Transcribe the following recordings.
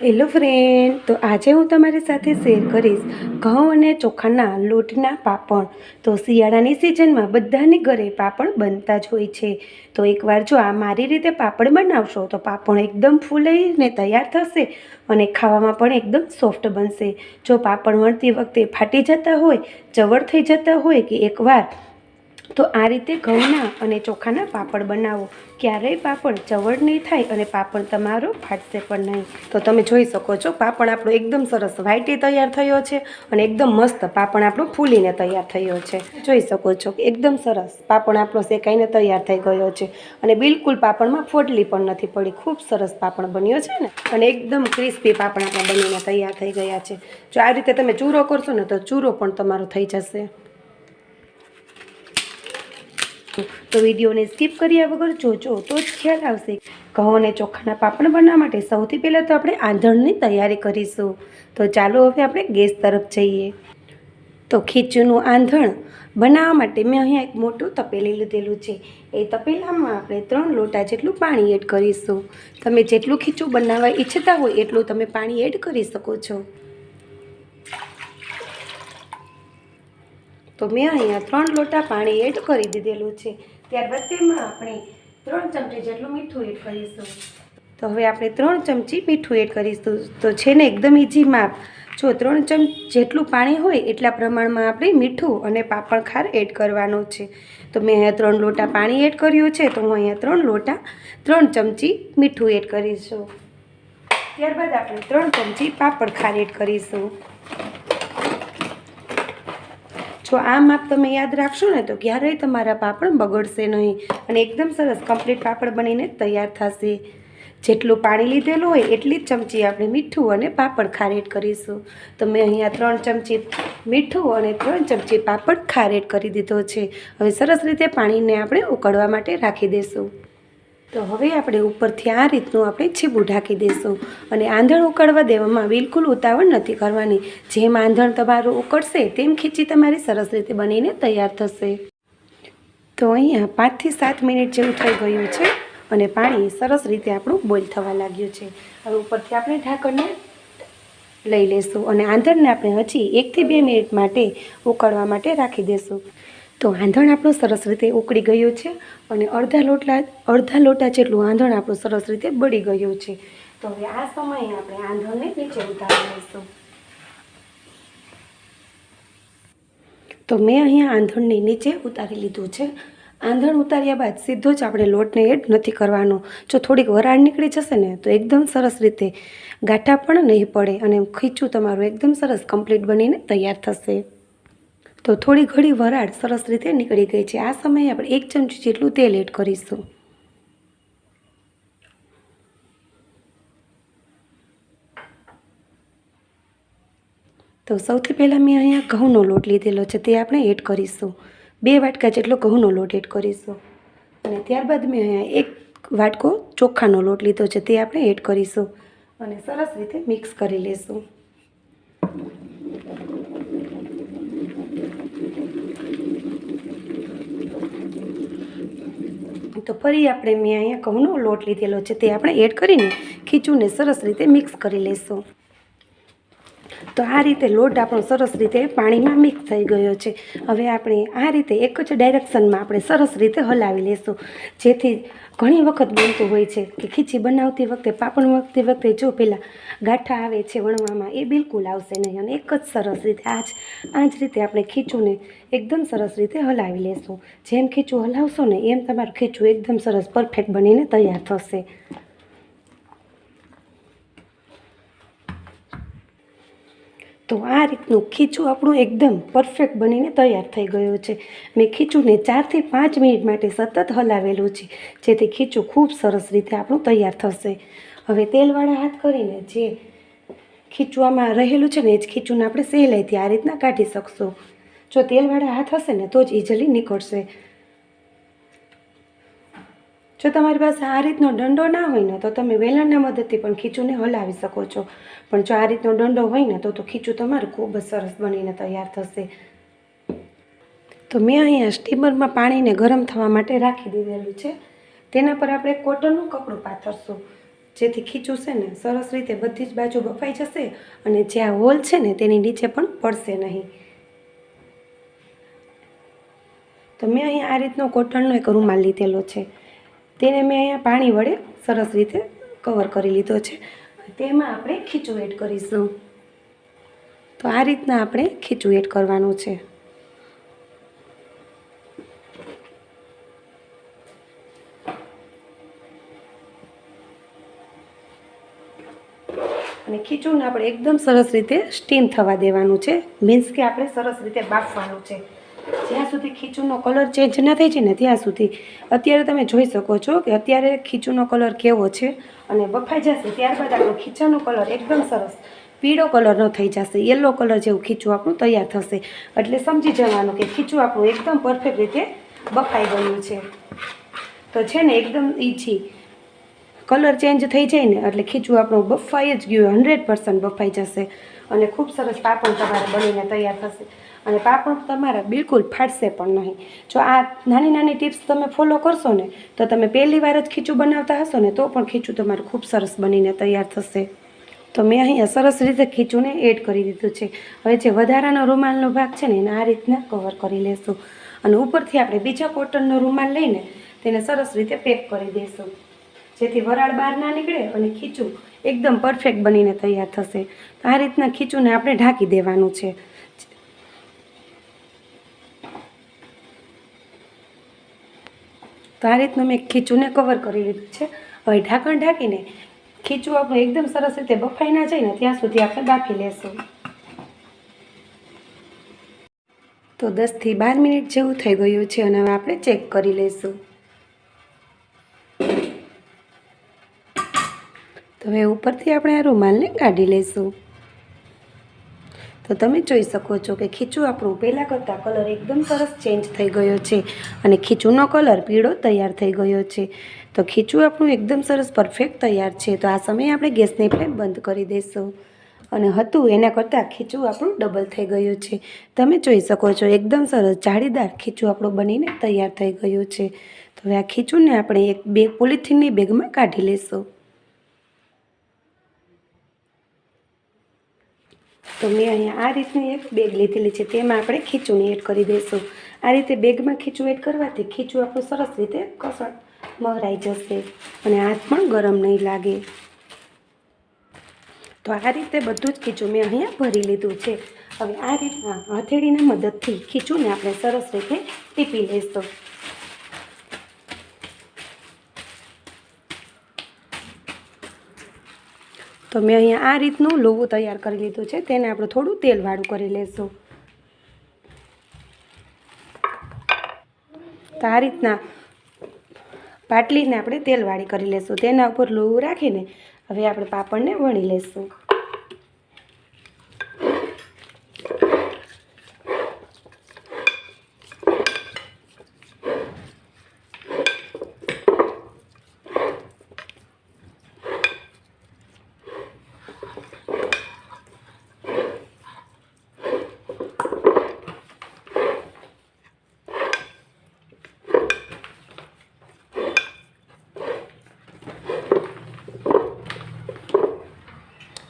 Hello friend તો આજે હું તમારી સાથે શેર કરીશ ઘઉં અને ચોખાના લોટના પાપડ. તો શિયાળાની સિઝનમાં બધાની ઘરે પાપડ બનતા જ હોય છે. તો એકવાર જો આ મારી રીતે પાપડ બનાવશો, તો પાપડ એકદમ ફૂલાઈને તૈયાર થશે અને ખાવામાં પણ એકદમ સોફ્ટ બનશે. જો પાપડ વણતી વખતે ફાટી જતા હોય ચવડ થઈ જતા હોય કે એકવાર તો આ રીતે ઘઉંના અને ચોખાના પાપડ બનાવો. ક્યારેય પાપડ ચવડ નહીં થાય અને પાપડ તમારો ફાટશે પણ નહીં. તો તમે જોઈ શકો છો, પાપડ આપણો એકદમ સરસ વ્હાઈટે તૈયાર થયો છે અને એકદમ મસ્ત પાપડ આપણો ફૂલીને તૈયાર થયો છે. જોઈ શકો છો એકદમ સરસ પાપડ આપણો શેકાઈને તૈયાર થઈ ગયો છે અને બિલકુલ પાપડમાં ફોટલી પણ નથી પડી. ખૂબ સરસ પાપડ બન્યો છે ને અને એકદમ ક્રિસ્પી પાપડ આપણા બનીને તૈયાર થઈ ગયા છે. જો આ રીતે તમે ચૂરો કરશો ને તો ચૂરો પણ તમારો થઈ જશે. તો વિડીયોને સ્કીપ કર્યા વગર જોજો, તો જ ખ્યાલ આવશે. ઘઉં અને ચોખાના પાપડ બનાવવા માટે સૌથી પહેલાં તો આપણે આંધણની તૈયારી કરીશું. તો ચાલો હવે આપણે ગેસ તરફ જઈએ. તો ખીચુનું આંધણ બનાવવા માટે મેં અહીંયા એક મોટું તપેલી લીધેલું છે. એ તપેલામાં આપણે ત્રણ લોટા જેટલું પાણી એડ કરીશું. તમે જેટલું ખીચું બનાવવા ઈચ્છતા હોય એટલું તમે પાણી એડ કરી શકો છો. તો મેં અહીંયા ત્રણ લોટા પાણી એડ કરી દીધેલું છે. ત્યારબાદ તેમાં આપણે ત્રણ ચમચી જેટલું મીઠું એડ કરીશું. તો હવે આપણે ત્રણ ચમચી મીઠું એડ કરીશું. તો છે ને એકદમ ઇઝી માપ. જો ત્રણ ચમચ જેટલું પાણી હોય એટલા પ્રમાણમાં આપણે મીઠું અને પાપડ ખાર એડ કરવાનો છે. તો મેં અહીંયા ત્રણ લોટા પાણી એડ કર્યું છે. તો હું અહીંયા ત્રણ લોટા ત્રણ ચમચી મીઠું એડ કરીશું. ત્યારબાદ આપણે ત્રણ ચમચી પાપડ ખાર એડ કરીશું. જો આ માપ તમે યાદ રાખશો ને, તો ક્યારેય તમારા પાપડ બગડશે નહીં અને એકદમ સરસ કમ્પ્લીટ પાપડ બનીને તૈયાર થશે. જેટલું પાણી લીધેલું હોય, એટલી જ ચમચી આપણે મીઠું અને પાપડ ખારેટ કરીશું. તો મેં અહીંયા ત્રણ ચમચી મીઠું અને ત્રણ ચમચી પાપડ ખારેટ કરી દીધો છે. હવે સરસ રીતે પાણીને આપણે ઉકળવા માટે રાખી દઈશું તો હવે આપણે ઉપરથી આ રીતનું આપણે છીબું ઢાંકી દઈશું અને આંધણ ઉકળવા દેવામાં બિલકુલ ઉતાવળ નથી કરવાની. જેમ આંધણ તમારું ઉકળશે, તેમ ખીચી તમારી સરસ રીતે બનીને તૈયાર થશે. તો અહીંયા પાંચથી સાત મિનિટ જેવું થઈ ગયું છે અને પાણી સરસ રીતે આપણું બોઇલ થવા લાગ્યું છે. હવે ઉપરથી આપણે ઢાંકણને લઈ લેશું અને આંધણને આપણે હજી એકથી બે મિનિટ માટે ઉકળવા માટે રાખી દઈશું. તો આંધણ આપણું સરસ રીતે ઉકળી ગયું છે અને અડધા લોટલા અડધા લોટા જેટલું આંધણ આપણું સરસ રીતે બળી ગયું છે. તો હવે આ સમયે આપણે આંધણને નીચે ઉતારી લઈશું. તો મેં અહીંયા આંધણને નીચે ઉતારી લીધું છે. આંધણ ઉતાર્યા બાદ સીધો જ આપણે લોટને એડ નથી કરવાનો. જો થોડીક વરાળ નીકળી જશે ને, તો એકદમ સરસ રીતે ગાંઠા પણ નહીં પડે અને ખીચું તમારું એકદમ સરસ કમ્પ્લીટ બનીને તૈયાર થશે. તો થોડી ઘડી વરાળ સરસ રીતે નીકળી ગઈ છે. આ સમયે આપણે એક ચમચી જેટલું તેલ એડ કરીશું. તો સૌથી પહેલાં મેં અહીંયા ઘઉંનો લોટ લીધેલો છે, તે આપણે એડ કરીશું. બે વાટકા જેટલો ઘઉંનો લોટ એડ કરીશું. અને ત્યારબાદ મેં અહીંયા એક વાટકો ચોખાનો લોટ લીધો છે, તે આપણે એડ કરીશું. અને સરસ રીતે મિક્સ કરી લઈશું તો ફરી આપણે મેં અહીંયા ઘઉંનો લોટ લીધેલો છે તે આપણે એડ કરીને ખીચુંને સરસ રીતે મિક્સ કરી લઈશું. તો આ રીતે લોટ આપણો સરસ રીતે પાણીમાં મિક્સ થઈ ગયો છે. હવે આપણે આ રીતે એક જ ડાયરેક્શનમાં આપણે સરસ રીતે હલાવી લેશું. જેથી ઘણી વખત બનતું હોય છે કે ખીચી બનાવતી વખતે પાપડ વખતી વખતે જો પેલા ગાંઠા આવે છે વણવામાં, એ બિલકુલ આવશે નહીં અને એક જ સરસ રીતે આ જ આ જ રીતે આપણે ખીચુંને એકદમ સરસ રીતે હલાવી લેશું. જેમ ખીચું હલાવશો ને એમ તમારું ખીચું એકદમ સરસ પરફેક્ટ બનીને તૈયાર થશે. તો આ રીતનું ખીચું આપણું એકદમ પરફેક્ટ બનીને તૈયાર થઈ ગયું છે. મેં ખીચુંને ચારથી પાંચ મિનિટ માટે સતત હલાવેલું છે, જેથી ખીચું ખૂબ સરસ રીતે આપણું તૈયાર થશે. હવે તેલવાળા હાથ કરીને જે ખીચુંમાં રહેલું છે ને, એ જ ખીચુંને આપણે સહેલાઈથી આ રીતના કાઢી શકશું. જો તેલવાળા હાથ હશે ને, તો જ ઇઝીલી નીકળશે. જો તમારી પાસે આ રીતનો દંડો ના હોય ને, તો તમે વેલણના મદદથી પણ ખીચુંને હલાવી શકો છો. પણ જો આ રીતનો દંડો હોય ને, તો તો ખીચું તમારું ખૂબ જ સરસ બનીને તૈયાર થશે. તો મેં અહીંયા સ્ટીમરમાં પાણીને ગરમ થવા માટે રાખી દીધેલું છે. તેના પર આપણે કોટનનું કપડું પાથરશું. જેથી ખીચું છે ને, સરસ રીતે બધી જ બાજુ બફાઈ જશે અને જે આ હોલ છે ને, તેની નીચે પણ પડશે નહીં. તો મેં અહીંયા આ રીતનો કોટનનો એક રૂમાલ લીધેલો છે. તેને મેં અહીંયા પાણી વડે સરસ રીતે કવર કરી લીધો છે. તેમાં આપણે ખીચું એડ કરીશું. તો આ રીતના આપણે ખીચું એડ કરવાનું છે. અને ખીચુંને આપણે એકદમ સરસ રીતે સ્ટીમ થવા દેવાનું છે. મીન્સ કે આપણે સરસ રીતે બાફવાનું છે. જ્યાં સુધી ખીચુંનો કલર ચેન્જ ના થઈ જાય ને ત્યાં સુધી, અત્યારે તમે જોઈ શકો છો કે અત્યારે ખીચુંનો કલર કેવો છે અને બફાઈ જશે ત્યારબાદ આપણો ખીચાનો કલર એકદમ સરસ. પીળો કલર ન થઈ જશે યલો કલર જેવું ખીચું આપણું તૈયાર થશે. એટલે સમજી જવાનું કે ખીચું આપણું એકદમ પરફેક્ટ રીતે બફાઈ ગયું છે. તો છે ને એકદમ ઈજી કલર ચેન્જ થઈ જાય ને એટલે ખીચું આપણું બફાઈ જ ગયું હંડ્રેડ પર્સન્ટ બફાઈ જશે. અને ખૂબ સરસ પાપડ તમારે બનીને તૈયાર થશે. અને પાપડ તમારા બિલકુલ ફાટશે પણ નહીં. જો આ નાની નાની ટિપ્સ તમે ફોલો કરશો ને, તો તમે પહેલી વાર જ ખીચું બનાવતા હશો ને, તો પણ ખીચું તમારું ખૂબ સરસ બનીને તૈયાર થશે. તો મેં અહીંયા સરસ રીતે ખીચુંને એડ કરી દીધું છે. હવે જે વધારાનો રૂમાલનો ભાગ છે ને, એને આ રીતના કવર કરી લેશું. અને ઉપરથી આપણે બીજા કોટનનો રૂમાલ લઈને તેને સરસ રીતે પેક કરી દઈશું જેથી વરાળ બહાર ના નીકળે અને ખીચું એકદમ પરફેક્ટ બનીને તૈયાર થશે. તો આ રીતના ખીચુંને આપણે ઢાંકી દેવાનું છે. તો આ રીતનું મેં ખીચુંને કવર કરી લીધું છે. હવે ઢાંકણ ઢાંકીને ખીચું આપણું એકદમ સરસ રીતે બફાઈ ના જાય ને ત્યાં સુધી આપણે બાફી લેશું. તો દસથી બાર મિનિટ જેવું થઈ ગયું છે અને હવે આપણે ચેક કરી લઈશું. તો હવે ઉપરથી આપણે આ રૂમાલને કાઢી લઈશું. તો તમે જોઈ શકો છો કે ખીચું આપણું પહેલાં કરતાં કલર એકદમ સરસ ચેન્જ થઈ ગયો છે અને ખીચુંનો કલર પીળો તૈયાર થઈ ગયો છે. તો ખીચું આપણું એકદમ સરસ પરફેક્ટ તૈયાર છે. તો આ સમયે આપણે ગેસની ફ્લેમ બંધ કરી દઈશું અને હતું એના કરતાં ખીચું આપણું ડબલ થઈ ગયું છે. તમે જોઈ શકો છો એકદમ સરસ જાળીદાર ખીચું આપણું બનીને તૈયાર થઈ ગયું છે. તો હવે આ ખીચુંને આપણે એક બેગ પોલિથીનની બેગમાં કાઢી લઈશું તો મેં અહીંયા આ રીતની એક બેગ લીધેલી છે, તેમાં આપણે ખીચું એડ કરી દઈશું. આ રીતે બેગમાં ખીચું એડ કરવાથી ખીચું આપણું સરસ રીતે કસર મહરાઈ જશે અને હાથ પણ ગરમ નહીં લાગે. તો આ રીતે બધું જ ખીચું મેં અહીંયા ભરી લીધું છે. હવે આ રીતના હથેળીના મદદથી ખીચુંને આપણે સરસ રીતે ટીપી લઈશું. તો મેં અહીંયા આ રીતનું લોવું તૈયાર કરી લીધું છે. તેને આપણે થોડું તેલવાળું કરી લઈશું તો આ રીતના પાટલીને આપણે તેલવાળી કરી લઈશું તેના ઉપર લોવું રાખીને હવે આપણે પાપડને વણી લઈશું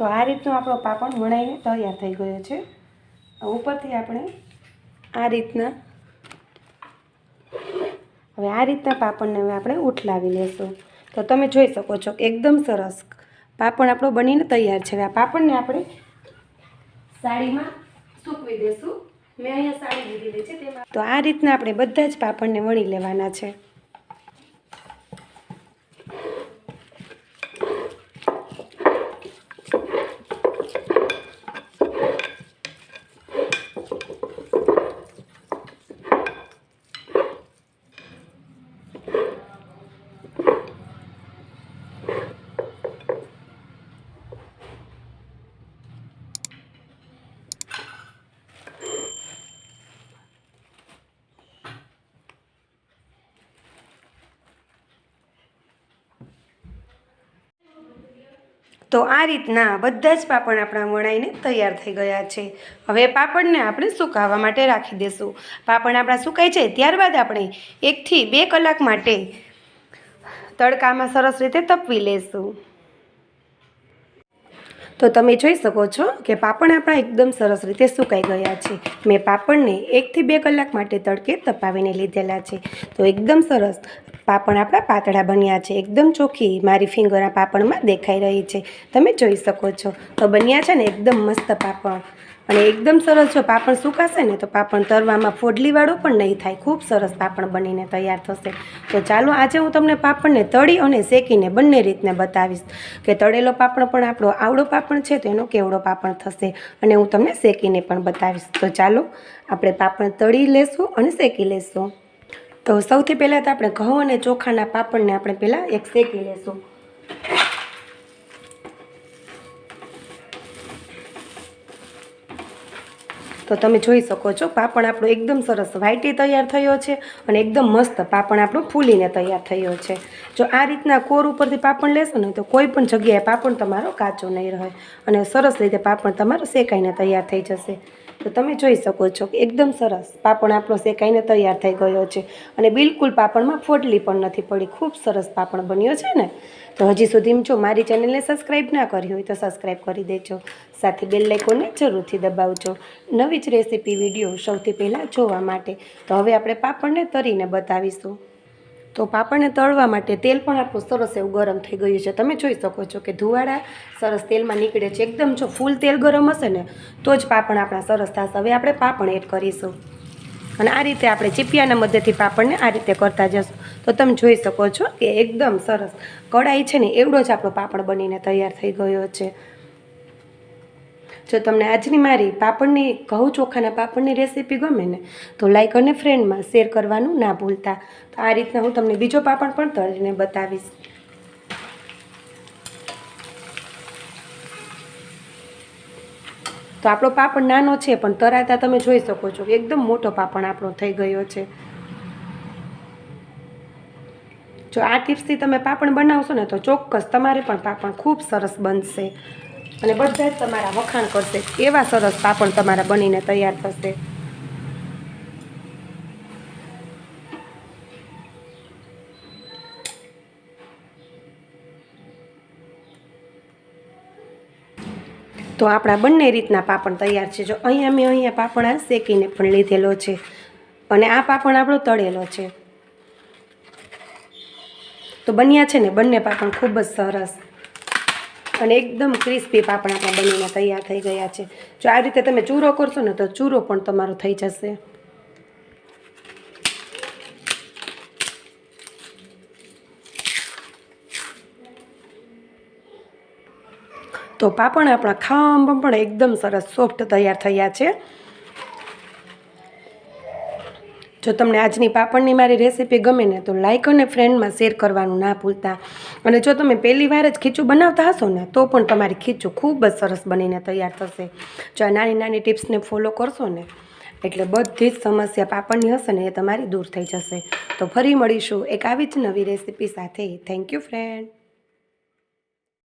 તો આ રીતનો આપણો પાપડ વણાઈને તૈયાર થઈ ગયો છે. ઉપરથી આપણે આ રીતના હવે આ રીતના પાપડને હવે આપણે ઉઠલાવી લેશું. તો તમે જોઈ શકો છો એકદમ સરસ પાપડ આપણો બનીને તૈયાર છે. હવે આ પાપડને આપણે સાડીમાં સૂકવી દેશું. મેં અહીંયા સાડી લીધી છે તો આ રીતના આપણે બધા જ પાપડને વણી લેવાના છે. તો આ રીતના બધા જ પાપડ આપણા વણાઈને તૈયાર થઈ ગયા છે. હવે પાપડને આપણે સુકાવવા માટે રાખી દઈશું પાપડ આપણા સુકાઈ જાય ત્યારબાદ આપણે એકથી બે કલાક માટે તડકામાં સરસ રીતે તપવી લેશું. તો તમે જોઈ શકો છો કે પાપડ આપણા એકદમ સરસ રીતે સુકાઈ ગયા છે. મેં પાપડને એકથી બે કલાક માટે તડકે તપાવીને લીધેલા છે. તો એકદમ સરસ પાપડ આપણા પાતળા બન્યા છે. એકદમ ચોખ્ખી મારી ફિંગર આ પાપડમાં દેખાઈ રહી છે. તમે જોઈ શકો છો. તો બન્યા છે ને એકદમ મસ્ત પાપડ અને એકદમ સરસ જો પાપડ સુકાશે ને તો પાપડ તરવામાં ફોડલીવાળો પણ નહીં થાય. ખૂબ સરસ પાપડ બનીને તૈયાર થશે. તો ચાલો આજે હું તમને પાપડને તળી અને શેકીને બંને રીતને બતાવીશ. કે તળેલો પાપડ પણ આપણો આવડો પાપડ છે તો એનો કેવડો પાપણ થશે અને હું તમને શેકીને પણ બતાવીશ. તો ચાલો આપણે પાપડ તળી લેશું અને શેકી લેશું. તો સૌથી પહેલાં તો આપણે ઘઉં અને ચોખાના પાપડને આપણે પહેલાં એક શેકી લેશું. તો તમે જોઈ શકો છો, પાપડ આપણો એકદમ સરસ વ્હાઈટી તૈયાર થયો છે અને એકદમ મસ્ત પાપડ આપણું ફૂલીને તૈયાર થયો છે. જો આ રીતના કોર ઉપરથી પાપડ લેશો ને તો કોઈ પણ જગ્યાએ પાપડ તમારો કાચો નહીં રહે અને સરસ રીતે પાપડ તમારો શેકાઈને તૈયાર થઈ જશે. તો તમે જોઈ શકો છો કે એકદમ સરસ પાપડ આપણો શેકાઈને તૈયાર થઈ ગયો છે. અને બિલકુલ પાપડમાં ફોડલી પણ નથી પડી. ખૂબ સરસ પાપડ બન્યો છે ને? તો હજી સુધી જો મારી ચેનલને સબસ્ક્રાઈબ ના કરી હોય તો સબસ્ક્રાઈબ કરી દેજો. સાથે બેલ લાઇકોને જરૂરથી દબાવજો. નવી જ રેસીપી વીડિયો સૌથી પહેલાં જોવા માટે. તો હવે આપણે પાપડને તરીને બતાવીશું. તો પાપડને તળવા માટે તેલ પણ આપણું સરસ એવું ગરમ થઈ ગયું છે. તમે જોઈ શકો છો કે ધુવાડા સરસ તેલમાં નીકળે છે. એકદમ જો ફૂલ તેલ ગરમ હશે ને, તો જ પાપડ આપણા સરસ થશે. હવે આપણે પાપડ એડ કરીશું. અને આ રીતે આપણે ચીપિયાના મદદથી પાપડને આ રીતે કરતા જશું. તો તમે જોઈ શકો છો કે એકદમ સરસ કડાઈ છે ને, એવડો જ આપણો પાપડ બનીને તૈયાર થઈ ગયો છે. જો તમને આજની મારી પાપડની, ઘઉં ચોખાના પાપડની રેસીપી ગમે ને, તો લાઇક અને ફ્રેન્ડમાં શેર કરવાનું ના ભૂલતા. તો આ રીતના હું તમને બીજો પાપડ પણ તળીને બતાવીશ. તો આપણો પાપડ નાનો છે, પણ તરાતા તમે જોઈ શકો છો એકદમ મોટો પાપડ આપણો થઈ ગયો છે. જો આ ટિપ્સથી તમે પાપડ બનાવશો ને, તો ચોક્કસ તમારે પણ પાપડ ખૂબ સરસ બનશે. અને બધા જ તમારા વખાણ કરશે. એવા સરસ પાપડ તમારા બનીને તૈયાર થશે. તો આપણા બંને રીતના પાપડ તૈયાર છે. જો અહીંયા મેં અહીંયા પાપડ શેકીને પણ લીધેલો છે. અને આ પાપડ આપણો તળેલો છે. તો બન્યા છે ને બંને પાપડ ખૂબ જ સરસ. અને એકદમ ક્રિસ્પી પાપડ આપણા બનીને તૈયાર થઈ ગયા છે. જો આ રીતે તમે ચૂરો કરશો ને તો ચૂરો પણ તમારો થઈ જશે. તો પાપડ આપણા ખાંભ પણ એકદમ સરસ સોફ્ટ તૈયાર થયા છે. જો તમને આજની પાપડની મારી રેસીપી ગમે ને તો લાઇક અને ફ્રેન્ડમાં શેર કરવાનું ના ભૂલતા. અને જો તમે પહેલી વાર જ ખીચું બનાવતા હશો ને, તો પણ તમારી ખીચું ખૂબ જ સરસ બનીને તૈયાર થશે. જો આ નાની નાની ટિપ્સને ફોલો કરશો ને, એટલે બધી જ સમસ્યા પાપડની હશે ને એ તમારી દૂર થઈ જશે. તો ફરી મળીશું એક આવી જ નવી રેસીપી સાથે. Thank you friend